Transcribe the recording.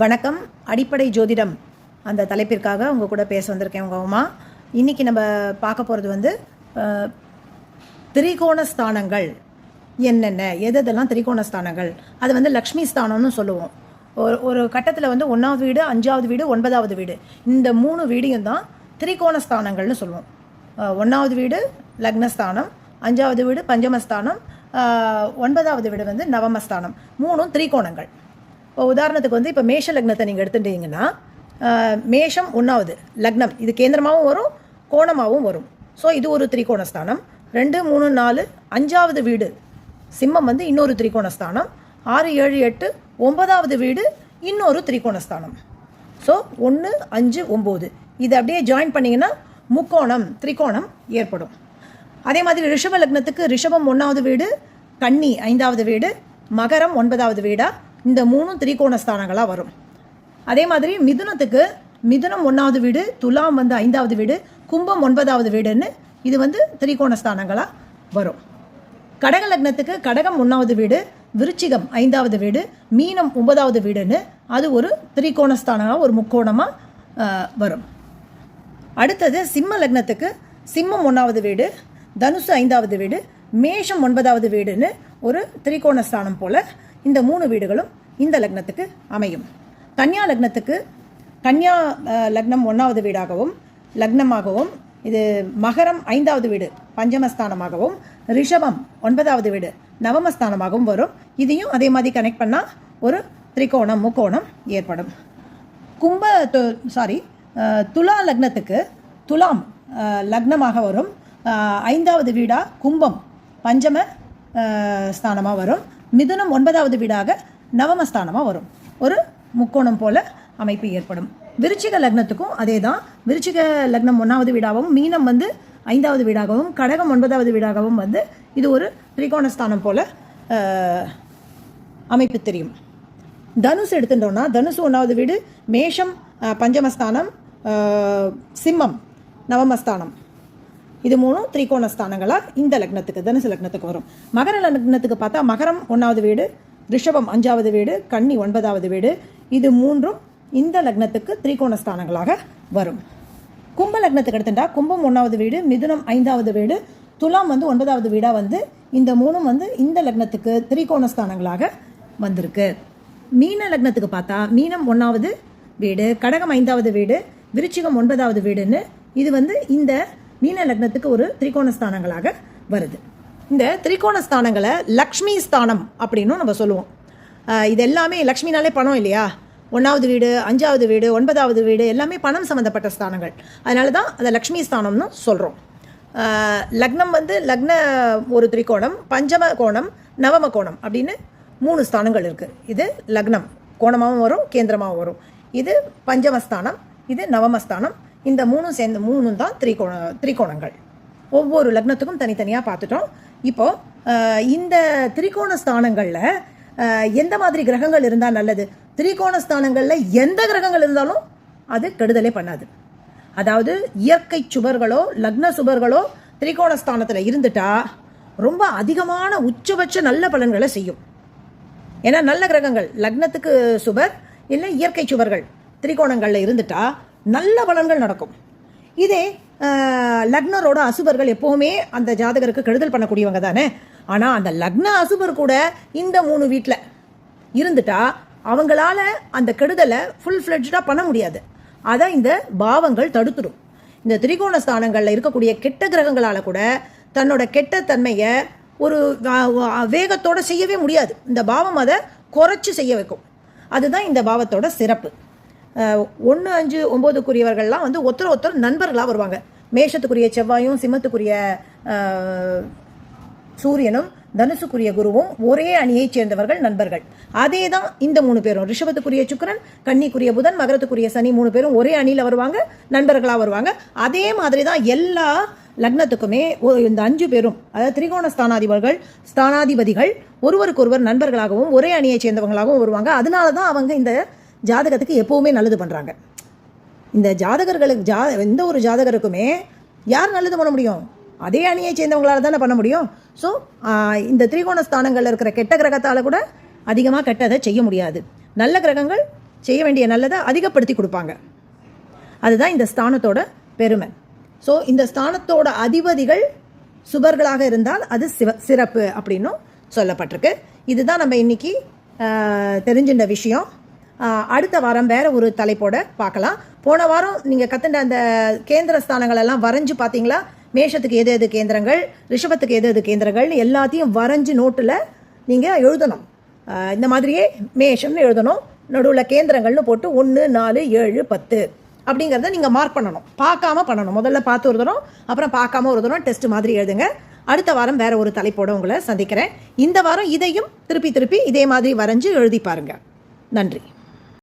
வணக்கம். அடிப்படை ஜோதிடம் அந்த தலைப்பிற்காக உங்கள் கூட பேச வந்திருக்கேன் உங்கள் உமா. இன்றைக்கி நம்ம பார்க்க போகிறது வந்து திரிகோண ஸ்தானங்கள். என்னென்ன? எது எதெல்லாம் திரிகோண ஸ்தானங்கள்? அது வந்து லக்ஷ்மி ஸ்தானம்னு சொல்லுவோம். ஒரு ஒரு கட்டத்தில் வந்து ஒன்றாவது வீடு அஞ்சாவது வீடு ஒன்பதாவது வீடு. இந்த மூணு வீடையும் தான் திரிகோண ஸ்தானங்கள்னு சொல்லுவோம். ஒன்றாவது வீடு லக்னஸ்தானம் அஞ்சாவது வீடு பஞ்சமஸ்தானம் ஒன்பதாவது வீடு வந்து நவமஸ்தானம். மூணும் திரிகோணங்கள். உதாரணத்துக்கு வந்து இப்போ மேஷ லக்னத்தை நீங்கள் எடுத்துட்டீங்கன்னா மேஷம் ஒன்றாவது லக்னம் இது கேந்திரமாகவும் வரும் கோணமாகவும் வரும். ஸோ இது ஒரு திரிகோணஸ்தானம். ரெண்டு மூணு நாலு அஞ்சாவது வீடு சிம்மம் வந்து இன்னொரு திரிகோணஸ்தானம். ஆறு ஏழு எட்டு ஒன்பதாவது வீடு இன்னொரு திரிகோணஸ்தானம். ஸோ ஒன்று அஞ்சு ஒம்பது. இது அப்படியே ஜாயின் பண்ணிங்கன்னா முக்கோணம் திரிகோணம் ஏற்படும். அதே மாதிரி ரிஷப லக்னத்துக்கு ரிஷபம் ஒன்றாவது வீடு கன்னி ஐந்தாவது வீடு மகரம் ஒன்பதாவது வீடாக இந்த மூணும் திரிகோண ஸ்தானங்களாக வரும். அதே மாதிரி மிதுனத்துக்கு மிதுனம் ஒன்றாவது வீடு துலாம் வந்து ஐந்தாவது வீடு கும்பம் ஒன்பதாவது வீடுன்னு இது வந்து திரிகோண ஸ்தானங்களாக வரும். கடக லக்னத்துக்கு கடகம் ஒன்றாவது வீடு விருச்சிகம் ஐந்தாவது வீடு மீனம் ஒன்பதாவது வீடுன்னு அது ஒரு திரிகோண ஸ்தானமாக ஒரு முக்கோணமாக வரும். அடுத்தது சிம்ம லக்னத்துக்கு சிம்மம் ஒன்றாவது வீடு தனுசு ஐந்தாவது வீடு மேஷம் ஒன்பதாவது வீடுன்னு ஒரு திரிகோண ஸ்தானம் போல் இந்த மூணு வீடுகளும் இந்த லக்னத்துக்கு அமையும். கன்னியா லக்னத்துக்கு கன்னியா லக்னம் ஒன்றாவது வீடாகவும் லக்னமாகவும் இது மகரம் ஐந்தாவது வீடு பஞ்சமஸ்தானமாகவும் ரிஷபம் ஒன்பதாவது வீடு நவமஸ்தானமாகவும் வரும். இதையும் அதே மாதிரி கனெக்ட் பண்ணால் ஒரு திரிகோணம் முக்கோணம் ஏற்படும். கும்ப சாரி துலா லக்னத்துக்கு துலாம் லக்னமாக வரும். ஐந்தாவது வீடாக கும்பம் பஞ்சம ஸ்தானமாக வரும். மிதுனம் ஒன்பதாவது வீடாக நவமஸ்தானமாக வரும். ஒரு முக்கோணம் போல அமைப்பு ஏற்படும். விருச்சிக லக்னத்துக்கும் அதே தான் விருச்சிக லக்னம் ஒன்றாவது வீடாகவும் மீனம் வந்து ஐந்தாவது வீடாகவும் கடகம் ஒன்பதாவது வீடாகவும் வந்து இது ஒரு திரிகோணஸ்தானம் போல அமைப்பு தெரியும். தனுசு எடுத்துட்டோம்னா தனுசு ஒன்றாவது வீடு மேஷம் பஞ்சமஸ்தானம் சிம்மம் நவமஸ்தானம். இது மூணும் திரிகோண ஸ்தானங்களாக இந்த லக்னத்துக்கு தனுசு லக்னத்துக்கு வரும். மகர லக்னத்துக்கு பார்த்தா மகரம் ஒன்றாவது வீடு ரிஷபம் அஞ்சாவது வீடு கன்னி ஒன்பதாவது வீடு இது மூன்றும் இந்த லக்னத்துக்கு திரிகோண ஸ்தானங்களாக வரும். கும்ப லக்னத்துக்கு எடுத்துட்டா கும்பம் ஒன்றாவது வீடு மிதுனம் ஐந்தாவது வீடு துலாம் வந்து ஒன்பதாவது வீடாக வந்து இந்த மூணும் வந்து இந்த லக்னத்துக்கு திரிகோண ஸ்தானங்களாக வந்திருக்கு. மீன லக்னத்துக்கு பார்த்தா மீனம் ஒன்றாவது வீடு கடகம் ஐந்தாவது வீடு விருச்சிகம் ஒன்பதாவது வீடுன்னு இது வந்து இந்த மீன லக்னத்துக்கு ஒரு திரிகோண ஸ்தானங்களாக வருது. இந்த திரிகோண ஸ்தானங்களை லக்ஷ்மி ஸ்தானம் அப்படின்னும் நம்ம சொல்லுவோம். இது எல்லாமே லக்ஷ்மினாலே பணம் இல்லையா? ஒன்றாவது வீடு அஞ்சாவது வீடு ஒன்பதாவது வீடு எல்லாமே பணம் சம்மந்தப்பட்ட ஸ்தானங்கள். அதனால தான் அதை லக்ஷ்மி ஸ்தானம்னு சொல்கிறோம் லக்னம் வந்து லக்ன ஒரு திரிகோணம் பஞ்சம கோணம் நவம கோணம் அப்படின்னு மூணு ஸ்தானங்கள் இருக்குது இது லக்னம். கோணமாகவும் வரும் கேந்திரமாகவும் வரும். இது பஞ்சமஸ்தானம் இது நவமஸ்தானம் இந்த மூணும் சேர்ந்து மூணும் தான் திரிகோண திரிகோணங்கள். ஒவ்வொரு லக்னத்துக்கும் தனித்தனியாக பார்த்துட்டோம். இப்போது இந்த திரிகோண ஸ்தானங்களில் எந்த மாதிரி கிரகங்கள் இருந்தால் நல்லது? திரிகோண ஸ்தானங்களில் எந்த கிரகங்கள் இருந்தாலும் அது கெடுதலே பண்ணாது. அதாவது இயற்கை சுவர்களோ லக்ன சுவர்களோ திரிகோண ஸ்தானத்தில் இருந்துட்டா ரொம்ப அதிகமான உச்சபட்ச நல்ல பலன்களை செய்யும். ஏன்னா நல்ல கிரகங்கள் லக்னத்துக்கு சுவர் இல்லை இயற்கை சுவர்கள் திரிகோணங்களில் இருந்துட்டா நல்ல பலன்கள் நடக்கும். இதே லக்னரோட அசுபர்கள் எப்போவுமே அந்த ஜாதகருக்கு கெடுதல் பண்ணக்கூடியவங்க தானே? ஆனால் அந்த லக்ன அசுபர் கூட இந்த மூணு வீட்டில் இருந்துட்டா அவங்களால அந்த கெடுதலை ஃபுல் ஃப்ளெட்ஜாக பண்ண முடியாது. அதை இந்த பாவங்கள் தடுத்துடும் இந்த திரிகோண ஸ்தானங்களில் இருக்கக்கூடிய கெட்ட கிரகங்களால் கூட தன்னோட கெட்ட தன்மையை ஒரு வேகத்தோடு செய்யவே முடியாது. இந்த பாவம் அதை குறைச்சி செய்ய வைக்கும். அதுதான் இந்த பாவத்தோட சிறப்பு. ஒன்று அஞ்சு ஒம்போதுக்குரியவர்கள்லாம் வந்து ஒருத்தர் ஒருத்தர் நண்பர்களாக வருவாங்க. மேஷத்துக்குரிய செவ்வாயும் சிம்மத்துக்குரிய சூரியனும் தனுசுக்குரிய குருவும் ஒரே அணியைச் சேர்ந்தவர்கள் நண்பர்கள். அதே தான் இந்த மூணு பேரும். ரிஷபத்துக்குரிய சுக்கரன் கன்னிக்குரிய புதன் மகரத்துக்குரிய சனி மூணு பேரும் ஒரே அணியில் வருவாங்க நண்பர்களாக வருவாங்க. அதே மாதிரி தான் எல்லா லக்னத்துக்குமே இந்த அஞ்சு பேரும் அதாவது திரிகோண ஸ்தானாதிபர்கள் ஸ்தானாதிபதிகள் ஒருவருக்கொருவர் நண்பர்களாகவும் ஒரே அணியைச் சேர்ந்தவங்களாகவும் வருவாங்க. அதனால தான் அவங்க இந்த ஜாதகத்துக்கு எப்போவுமே நல்லது பண்ணுறாங்க இந்த ஜாதகர்களுக்கு ஜா எந்த ஒரு ஜாதகருக்குமே யார் நல்லது பண்ண முடியும்? அதே அணியை சேர்ந்தவங்களால தானே பண்ண முடியும். ஸோ இந்த திரிகோண ஸ்தானங்களில் இருக்கிற கெட்ட கிரகத்தால் கூட அதிகமாக கெட்டதை செய்ய முடியாது. நல்ல கிரகங்கள் செய்ய வேண்டிய நல்லதை அதிகப்படுத்தி கொடுப்பாங்க. அதுதான் இந்த ஸ்தானத்தோட பெருமை. ஸோ இந்த ஸ்தானத்தோட அதிபதிகள் சுபர்களாக இருந்தால் அது சிவ சிறப்பு அப்படின்னும் சொல்லப்பட்டிருக்கு. இதுதான் நம்ம இன்னைக்கு தெரிஞ்சின்ற விஷயம். அடுத்த வாரம் வேற ஒரு தலைப்போட பார்க்கலாம். போன வாரம் நீங்கள் கத்துண்ட அந்த கேந்திர ஸ்தானங்கள் எல்லாம் வரைஞ்சு பார்த்தீங்களா? மேஷத்துக்கு எது எது கேந்திரங்கள் ரிஷபத்துக்கு எது எது கேந்திரங்கள் எல்லாத்தையும் வரைஞ்சு நோட்டில் நீங்கள் எழுதணும். இந்த மாதிரியே மேஷம்னு எழுதணும். நடுவில் கேந்திரங்கள்னு போட்டு ஒன்று நாலு ஏழு பத்து அப்படிங்கிறத நீங்கள் மார்க் பண்ணணும். பார்க்காம பண்ணணும். முதல்ல பார்த்து ஒரு தரம் அப்புறம் பார்க்காம ஒரு தரம் டெஸ்ட் மாதிரி எழுதுங்க. அடுத்த வாரம் வேற ஒரு தலைப்போட உங்களை சந்திக்கிறேன். இந்த வாரம் இதையும் திருப்பி திருப்பி இதே மாதிரி வரைஞ்சு எழுதி பாருங்க. நன்றி.